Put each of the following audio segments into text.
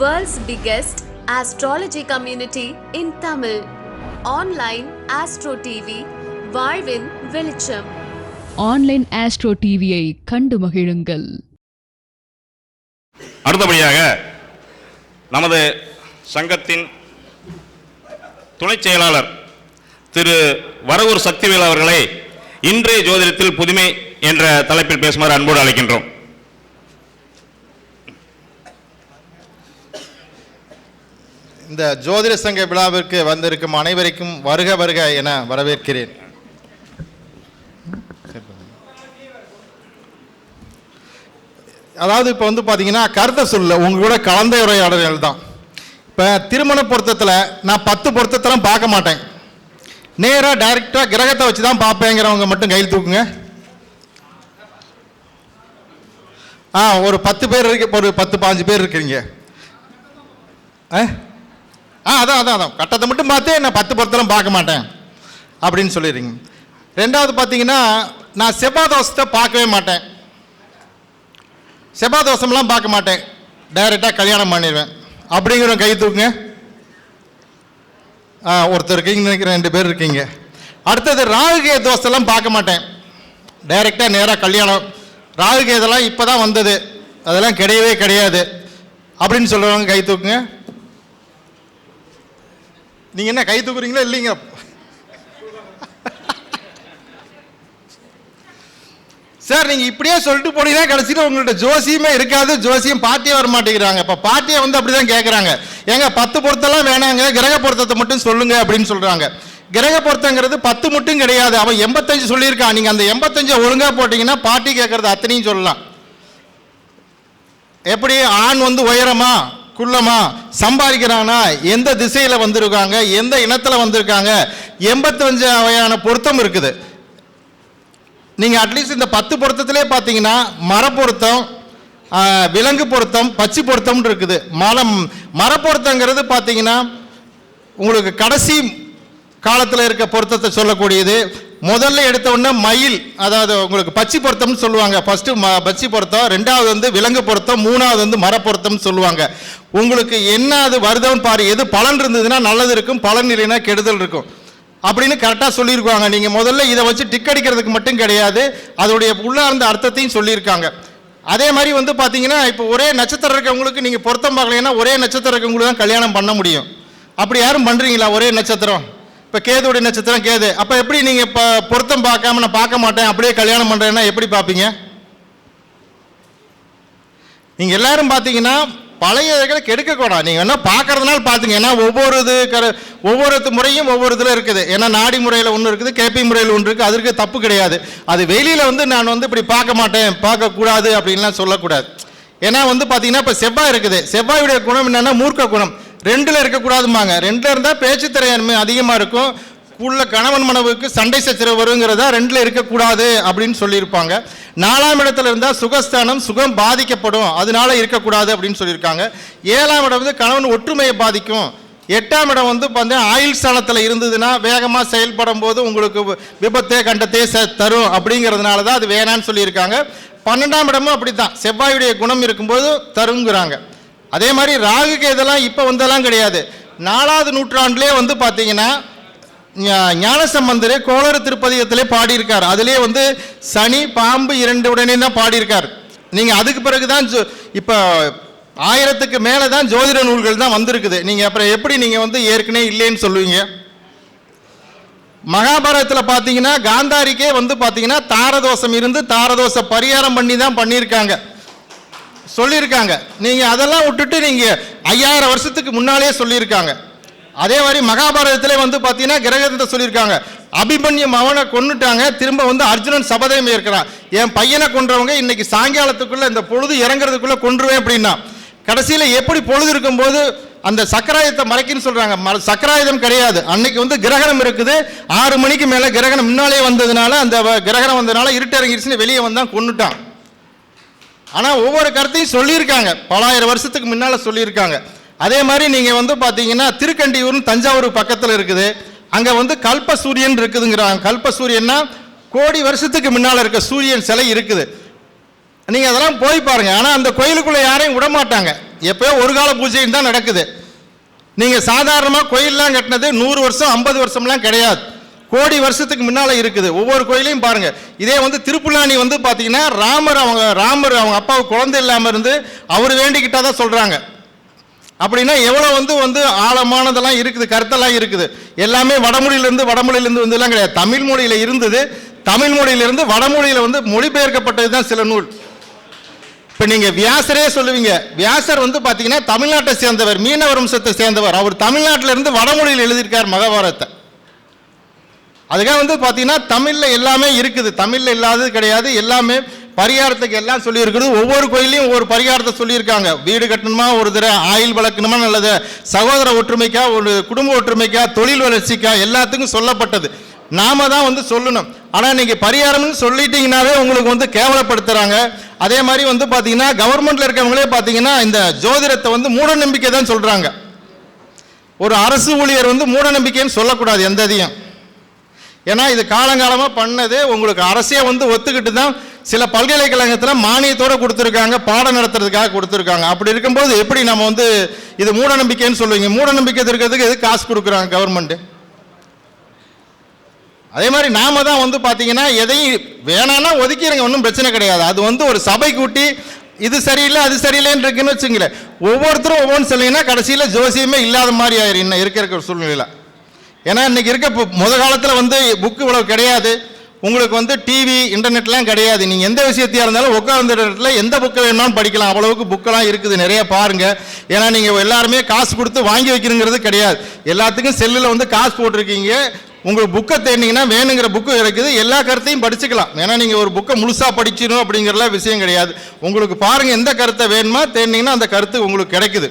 World's biggest astrology community in Tamil. Online Astro TV, வாழ்வின் வெளிச்சம். Online astro டிவியை கண்டு மகிழுங்கள். அடுத்தபடியாக நமது சங்கத்தின் துணைச் செயலாளர் திரு வரவூர் சக்திவேல் அவர்களை இன்றைய ஜோதிடத்தில் புதுமை என்ற தலைப்பில் பேசுமாறு அன்போடு அழைக்கின்றோம். இந்த ஜோதிட சங்க விழாவிற்கு வந்திருக்கும் அனைவருக்கும் வருக வருக என வரவேற்கிறேன். அதாவது இப்போ வந்து பார்த்தீங்கன்னா கருத்தை சொல்ல உங்க கூட கலந்துரையாடல்கள் தான். இப்போ திருமண பொருத்தத்தில் நான் பத்து பொருத்தத்தெல்லாம் பார்க்க மாட்டேன். நேராக டைரெக்டாக கிரகத்தை வச்சு தான் பார்ப்பேங்கிறவங்க மட்டும் கையில் தூக்குங்க. ஆ ஒரு பத்து பேர் இருக்கு ஒரு பத்து பாஞ்சு பேர் இருக்கிறீங்க. ஆ? ஆ அதான் அதான் அதான் கட்டத்தை மட்டும் பார்த்து நான் பத்து பொருத்தெல்லாம் பார்க்க மாட்டேன். அப்படின்னு சொல்லிடுறீங்க. ரெண்டாவது பார்த்தீங்கன்னா நான் செவ்வாய் தோஷத்தை பார்க்கவே மாட்டேன். செவ்வாய் தோஷம்லாம் பார்க்க மாட்டேன். டைரெக்டாக கல்யாணம் பண்ணிடுவேன். அப்படிங்கிற கை தூக்குங்க. ஆ ஒருத்தர் இருக்கீங்க நினைக்கிறேன் ரெண்டு பேர் இருக்கீங்க. அடுத்தது ராகுகே தோசைலாம் பார்க்க மாட்டேன். டைரெக்டாக நேராக கல்யாணம். ராகுகேதெல்லாம் இப்போ தான் வந்தது. அதெல்லாம் கிடையவே கிடையாது. அப்படின்னு சொல்கிறவங்க கை தூக்குங்க. நீங்கள் என்ன கை தூக்குறீங்களா இல்லைங்க? சார் நீங்கள் இப்படியே சொல்லிட்டு போனீங்கன்னா கடைசியில் உங்கள்ட்ட ஜோசியமே இருக்காது ஜோசியம் பாட்டியே வர மாட்டேங்கிறாங்க. இப்போ பாட்டியை வந்து அப்படி தான் கேட்குறாங்க ஏங்க பத்து பொருத்தெல்லாம் வேணாங்க கிரக பொருத்தத்தை மட்டும் சொல்லுங்க அப்படின்னு சொல்கிறாங்க கிரக பொருத்தங்கிறது பத்து மட்டும் கிடையாது. அவன் எண்பத்தஞ்சு சொல்லியிருக்கான். நீங்கள் அந்த எண்பத்தஞ்சை ஒழுங்காக போட்டிங்கன்னா பாட்டி கேட்குறது அத்தனையும் சொல்லலாம். எப்படி? ஆண் வந்து உயரமா? குள்ளமா சம்பாதிக்கிறானா? எந்த திசையில் வந்திருக்காங்க? எந்த இனத்தில் வந்திருக்காங்க? எண்பத்தஞ்சு வகையான பொருத்தம் இருக்குது. நீங்கள் அட்லீஸ்ட் இந்த பத்து பொருத்தத்திலே பார்த்தீங்கன்னா மரப்பொருத்தம் விலங்கு பொருத்தம் பச்சை பொருத்தம்னு இருக்குது. மரம் மரப்பொருத்தங்கிறது பார்த்தீங்கன்னா உங்களுக்கு கடைசி காலத்தில் இருக்க பொருத்தத்தை சொல்லக்கூடியது. முதல்ல எடுத்த உடனே மயில் அதாவது உங்களுக்கு பச்சி பொருத்தம்னு சொல்லுவாங்க. ஃபர்ஸ்ட்டு ம பச்சி பொருத்தம் ரெண்டாவது வந்து விலங்கு பொருத்தம் மூணாவது வந்து மரப்பொருத்தம்னு சொல்லுவாங்க. உங்களுக்கு என்ன அது வருதோன்னு பாரு எது பலன் இருந்ததுன்னா நல்லது இருக்கும் பலன் இல்லைன்னா கெடுதல் இருக்கும். அப்படின்னு கரெக்டாக சொல்லியிருக்காங்க. நீங்கள் முதல்ல இதை வச்சு டிக் அடிக்கிறதுக்கு மட்டும் கிடையாது அதோடைய உள்ளார்ந்த அர்த்தத்தையும் சொல்லியிருக்காங்க. அதே மாதிரி வந்து பார்த்தீங்கன்னா இப்போ ஒரே நட்சத்திரம் இருக்கவங்களுக்கு நீங்கள் பொருத்தம் பார்க்கலைன்னா ஒரே நட்சத்திரம் இருக்கவங்களுக்கு தான் கல்யாணம் பண்ண முடியும். அப்படி யாரும் பண்ணுறீங்களா ஒரே நட்சத்திரம்? இப்போ கேதுடைய நட்சத்திரம் கேது. அப்போ எப்படி நீங்கள் இப்போ பொருத்தம் பார்க்காம நான் பார்க்க மாட்டேன் அப்படியே கல்யாணம் பண்ணுறேன்னா எப்படி பார்ப்பீங்க? நீங்கள் எல்லாரும் பார்த்தீங்கன்னா பழைய இதை கெடுக்கக்கூடாது நீங்கள் என்ன பார்க்கறதுனால பார்த்துங்க. ஏன்னா ஒவ்வொரு இது கர ஒவ்வொரு முறையும் ஒவ்வொரு இதில் இருக்குது. ஏன்னா நாடி முறையில் ஒன்று இருக்குது கேபி முறையில் ஒன்று இருக்குது. அதற்கு தப்பு கிடையாது. அது வெளியில் வந்து நான் வந்து இப்படி பார்க்க மாட்டேன் பார்க்கக்கூடாது அப்படின்லாம் சொல்லக்கூடாது. ஏன்னா வந்து பார்த்தீங்கன்னா இப்போ செவ்வாய் இருக்குது. செவ்வாயுடைய குணம் என்னென்னா மூர்க்க குணம். ரெண்டில் இருக்கக்கூடாதுமாங்க ரெண்டில் இருந்தால் பேச்சுத்திறன் அதிகமாக இருக்கும். உள்ள கணவன் மனைவுக்கு சண்டை சச்சரவு வருங்கிறதா ரெண்டில் இருக்கக்கூடாது அப்படின்னு சொல்லியிருப்பாங்க. நாலாம் இடத்துல இருந்தால் சுகஸ்தானம் சுகம் பாதிக்கப்படும். அதனால இருக்கக்கூடாது அப்படின்னு சொல்லியிருக்காங்க. ஏழாம் இடம் வந்து கணவன் ஒற்றுமையை பாதிக்கும். எட்டாம் இடம் வந்து பார்த்தீங்கன்னா ஆயுள் ஸ்தானத்தில் இருந்ததுன்னா வேகமாக செயல்படும் போது உங்களுக்கு வி- விபத்தே கண்டத்தே ச- தரும் அப்படிங்கிறதுனால தான் அது வேணான்னு சொல்லியிருக்காங்க. பன்னெண்டாம் இடமும் அப்படி தான் செவ்வாயுடைய குணம் இருக்கும்போது தருங்கிறாங்க. அதே மாதிரி ராகுக்கு இதெல்லாம் இப்போ வந்தெல்லாம் கிடையாது. நாலாவது நூற்றாண்டுலேயே வந்து பார்த்தீங்கன்னா ஞா- ஞானசம்பந்தர் கோளறு திருப்பதிகத்திலே பாடியிருக்கார். அதிலே வந்து சனி பாம்பு இரண்டு உடனே தான் பாடியிருக்கார். நீங்கள் அதுக்கு பிறகு தான் ஜோ- இப்போ ஆயிரத்துக்கு மேலே தான் ஜோதிட நூல்கள் தான் வந்திருக்குது. நீங்கள் அப்புறம் எப்படி நீங்கள் வந்து ஏற்கனவே இல்லைன்னு சொல்லுவீங்க? மகாபாரதத்தில் பார்த்தீங்கன்னா காந்தாரிக்கே வந்து பார்த்தீங்கன்னா தாரதோஷம் இருந்து தாரதோஷ பரிகாரம் பண்ணி தான் பண்ணியிருக்காங்க. சொல்லியிருக்காங்க. நீங்கள் அதெல்லாம் விட்டுட்டு நீங்கள் ஐயாயிரம் வருஷத்துக்கு முன்னாலேயே சொல்லியிருக்காங்க. அதே மாதிரி மகாபாரதத்தில் வந்து பார்த்தீங்கன்னா கிரகத்தை சொல்லியிருக்காங்க. அபிமன்யு அவனை கொன்னுட்டாங்க. திரும்ப வந்து அர்ஜுனன் சபதம் ஏற்கிறான். என் பையனை கொன்றவங்க இன்னைக்கு சாயங்காலத்துக்குள்ளே இந்த பொழுது இறங்குறதுக்குள்ளே கொன்றுவேன் அப்படின்னா கடைசியில் எப்படி பொழுது இருக்கும்போது அந்த சக்கராயத்தை மறைக்குன்னு சொல்கிறாங்க சக்கராயுதம் கிடையாது. அன்னைக்கு வந்து கிரகணம் இருக்குது. ஆறு மணிக்கு மேலே கிரகணம் முன்னாலே வந்ததுனால அந்த கிரகணம் வந்ததுனால இருட்டரங்கிருச்சுன்னு வெளியே வந்தான் கொன்னுட்டான். ஆனால் ஒவ்வொரு கருத்தையும் சொல்லியிருக்காங்க. பலாயிரம் வருஷத்துக்கு முன்னால் சொல்லியிருக்காங்க. அதே மாதிரி நீங்கள் வந்து பார்த்தீங்கன்னா திருக்கண்டியூர்னு தஞ்சாவூர் பக்கத்தில் இருக்குது. அங்கே வந்து கல்ப சூரியன் இருக்குதுங்கிறாங்க. கல்ப சூரியன்னா கோடி வருஷத்துக்கு முன்னால் இருக்க சூரியன் சிலை இருக்குது. நீங்கள் அதெல்லாம் போய் பாருங்கள் ஆனால் அந்த கோயிலுக்குள்ளே யாரையும் விட மாட்டாங்க எப்போயோ ஒரு கால பூஜைன்னு தான் நடக்குது. நீங்கள் சாதாரணமாக கோயிலெலாம் கட்டினது நூறு வருஷம் ஐம்பது வருஷம்லாம் கிடையாது. கோடி வருஷத்துக்கு முன்னால் இருக்குது. ஒவ்வொரு கோயிலையும் பாருங்கள் இதே வந்து திருப்புலானி வந்து பார்த்தீங்கன்னா ராமர் அவங்க ராமர் அவங்க அப்பாவுக்கு குழந்தை இல்லாமல் இருந்து அவர் வேண்டிக்கிட்டா தான் சொல்கிறாங்க அப்படின்னா எவ்வளோ வந்து வந்து ஆழமானதெல்லாம் இருக்குது கருத்தெல்லாம் இருக்குது. எல்லாமே வடமொழியிலேருந்து வடமொழியிலேருந்து வந்துலாம் கிடையாது. தமிழ் மொழியில் இருந்தது. தமிழ் மொழியிலிருந்து வடமொழியில் வந்து மொழிபெயர்க்கப்பட்டது தான் சில நூல். இப்போ நீங்கள் வியாசரே சொல்லுவீங்க. வியாசர் வந்து பார்த்தீங்கன்னா தமிழ்நாட்டை சேர்ந்தவர் மீனவ வம்சத்தை சேர்ந்தவர். அவர் தமிழ்நாட்டில இருந்து வடமொழியில் எழுதியிருக்கார் மகாபாரதத்தை. அதுக்காக வந்து பார்த்தீங்கன்னா தமிழில் எல்லாமே இருக்குது. தமிழில் இல்லாதது கிடையாது. எல்லாமே பரிகாரத்துக்கு எல்லாம் சொல்லியிருக்கிறது ஒவ்வொரு கோயிலையும் ஒவ்வொரு பரிகாரத்தை சொல்லியிருக்காங்க. வீடு கட்டணுமா ஒரு தடவை ஆயில் வளர்க்கணுமா நல்லது. சகோதர ஒற்றுமைக்கா ஒரு குடும்ப ஒற்றுமைக்கா தொழில் வளர்ச்சிக்கா எல்லாத்துக்கும் சொல்லப்பட்டது. நாம தான் வந்து சொல்லணும். ஆனால் நீங்கள் பரிகாரம்னு சொல்லிட்டீங்கனாவே உங்களுக்கு வந்து கேவலப்படுத்துகிறாங்க அதே மாதிரி வந்து பார்த்தீங்கன்னா கவர்மெண்ட்டில் இருக்கிறவங்களே பார்த்தீங்கன்னா இந்த ஜோதிடத்தை வந்து மூட நம்பிக்கை தான் சொல்கிறாங்க ஒரு அரசு ஊழியர் வந்து மூட நம்பிக்கைன்னு சொல்லக்கூடாது எந்த இதையும். ஏன்னா இது காலங்காலமாக பண்ணது உங்களுக்கு அரசே வந்து ஒத்துக்கிட்டு தான் சில பல்கலைக்கழகத்தில் மானியத்தோடு கொடுத்துருக்காங்க பாடம் நடத்துறதுக்காக கொடுத்துருக்காங்க. அப்படி இருக்கும்போது எப்படி நம்ம வந்து இது மூட நம்பிக்கைன்னு சொல்லுவீங்க? மூட நம்பிக்கை இருக்கிறதுக்கு எது காசு கொடுக்குறாங்க கவர்மெண்ட்டு அதே மாதிரி நாம தான் வந்து பார்த்தீங்கன்னா எதையும் வேணான்னா ஒதுக்கிடுங்க ஒன்றும் பிரச்சனை கிடையாது. அது வந்து ஒரு சபை கூட்டி இது சரியில்லை அது சரியில்லைன்னு இருக்குன்னு வச்சுங்களேன் ஒவ்வொருத்தரும் ஒவ்வொன்று சொன்னீங்கன்னா கடைசியில் ஜோசியமே இல்லாத மாதிரி ஆயிரும் இன்னும் இருக்க இருக்கிற சூழ்நிலையில். ஏன்னா இன்னைக்கு இருக்க இப்போ முத காலத்தில் வந்து புக்கு இவ்வளவு கிடையாது. உங்களுக்கு வந்து டிவி இன்டர்நெட்லாம் கிடையாது. நீங்கள் எந்த விஷயத்தையாக இருந்தாலும் உட்கார்ந்த இடத்துல எந்த புக்கை வேணும்னாலும் படிக்கலாம். அவ்வளவுக்கு புக்கெல்லாம் இருக்குது நிறைய பாருங்கள் ஏன்னா நீங்கள் எல்லாருமே காசு கொடுத்து வாங்கி வைக்கிறங்கிறது கிடையாது. எல்லாத்துக்கும் செல்லில் வந்து காசு போட்டிருக்கீங்க. உங்களுக்கு புக்கை தேடினீங்கன்னா வேணுங்கிற புக்கு இருக்குது. எல்லா கருத்தையும் படிச்சுக்கலாம். ஏன்னா நீங்கள் ஒரு புக்கை முழுசாக படிச்சிடணும் அப்படிங்கிறலாம் விஷயம் கிடையாது. உங்களுக்கு பாருங்கள் எந்த கருத்தை வேணுமா தேடினீங்கன்னா அந்த கருத்து உங்களுக்கு கிடைக்குது.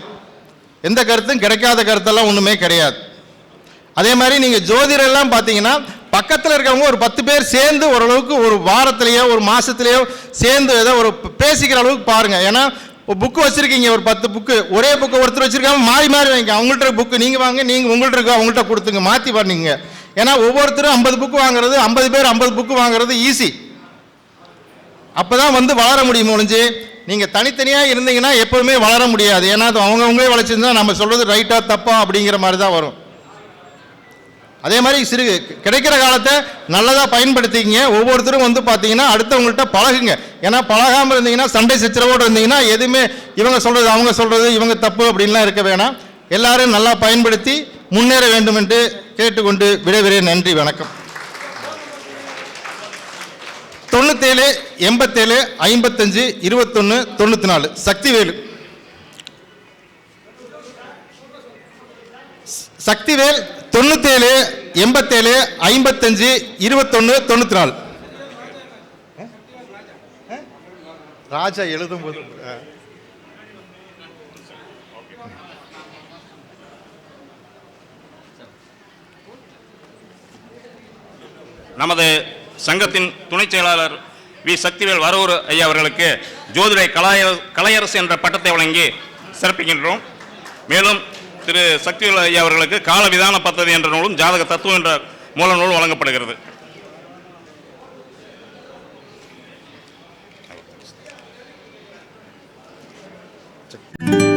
எந்த கருத்தும் கிடைக்காத கருத்தெல்லாம் ஒன்றுமே கிடையாது. அதே மாதிரி நீங்கள் ஜோதிடெல்லாம் பார்த்தீங்கன்னா பக்கத்தில் இருக்கவங்க ஒரு பத்து பேர் சேர்ந்து ஓரளவுக்கு ஒரு வாரத்திலேயோ ஒரு மாதத்துலேயோ சேர்ந்து ஏதோ ஒரு பேசிக்கிற அளவுக்கு பாருங்கள் ஏன்னா ஒரு புக்கு வச்சுருக்கீங்க ஒரு பத்து புக்கு ஒரே புக்கு ஒருத்தர் வச்சுருக்காங்க மாறி மாறி வாங்கிக்க. அவங்கள்ட்ட புக்கு நீங்கள் வாங்க நீங்கள் உங்கள்கிட்ட இருக்கோ அவங்கள்ட்ட கொடுத்துங்க. மாற்றி பண்ணீங்க ஏன்னா ஒவ்வொருத்தரும் ஐம்பது புக்கு வாங்குறது ஐம்பது பேர் ஐம்பது புக்கு வாங்குறது ஈஸி அப்போ தான் வந்து வளர முடியும் ஒழிஞ்சு நீங்கள் தனித்தனியாக இருந்தீங்கன்னா எப்போவுமே வளர முடியாது. ஏன்னா அது அவங்கவுங்களே வளர்ச்சிருந்தா நம்ம சொல்கிறது ரைட்டாக தப்பா அப்படிங்கிற மாதிரி தான் வரும். அதே மாதிரி சிறு கிடைக்கிற காலத்தை நல்லதாக பயன்படுத்திக்கிங்க. ஒவ்வொருத்தரும் வந்து பார்த்தீங்கன்னா அடுத்தவங்கள்ட்ட பழகுங்க. ஏன்னா பழகாமல் இருந்தீங்கன்னா சண்டை சச்சரவோடு இருந்தீங்கன்னா எதுவுமே இவங்க சொல்கிறது அவங்க சொல்கிறது இவங்க தப்பு அப்படின்லாம் இருக்க வேணாம். எல்லாரும் நல்லா பயன்படுத்தி முன்னேற வேண்டும் என்று கேட்டுக்கொண்டு விடைபெறுகிறேன். நன்றி வணக்கம். தொண்ணூத்தேழு எண்பத்தேழு ஐம்பத்தஞ்சு இருபத்தொன்று தொண்ணூற்றி நாலு சக்திவேலு. சக்திவேல் தொண்ணூத்தேழு எண்பத்தேழு ஐம்பத்தஞ்சு இருபத்தொன்று தொண்ணூற்றி நாலு ராஜா எழுதும் போது நமது சங்கத்தின் துணைச் செயலாளர் வி. சக்திவேல் வரவூர் ஐயா அவர்களுக்கு ஜோதிட கலாய கலையரசு என்ற பட்டத்தை வழங்கி சிறப்பிக்கின்றோம். மேலும் திரு சக்திவேல் ஐயா அவர்களுக்கு காலவிதான பத்ததி என்ற நூலும் ஜாதக தத்துவம் என்ற மூல நூல் வழங்கப்படுகிறது. சக்தி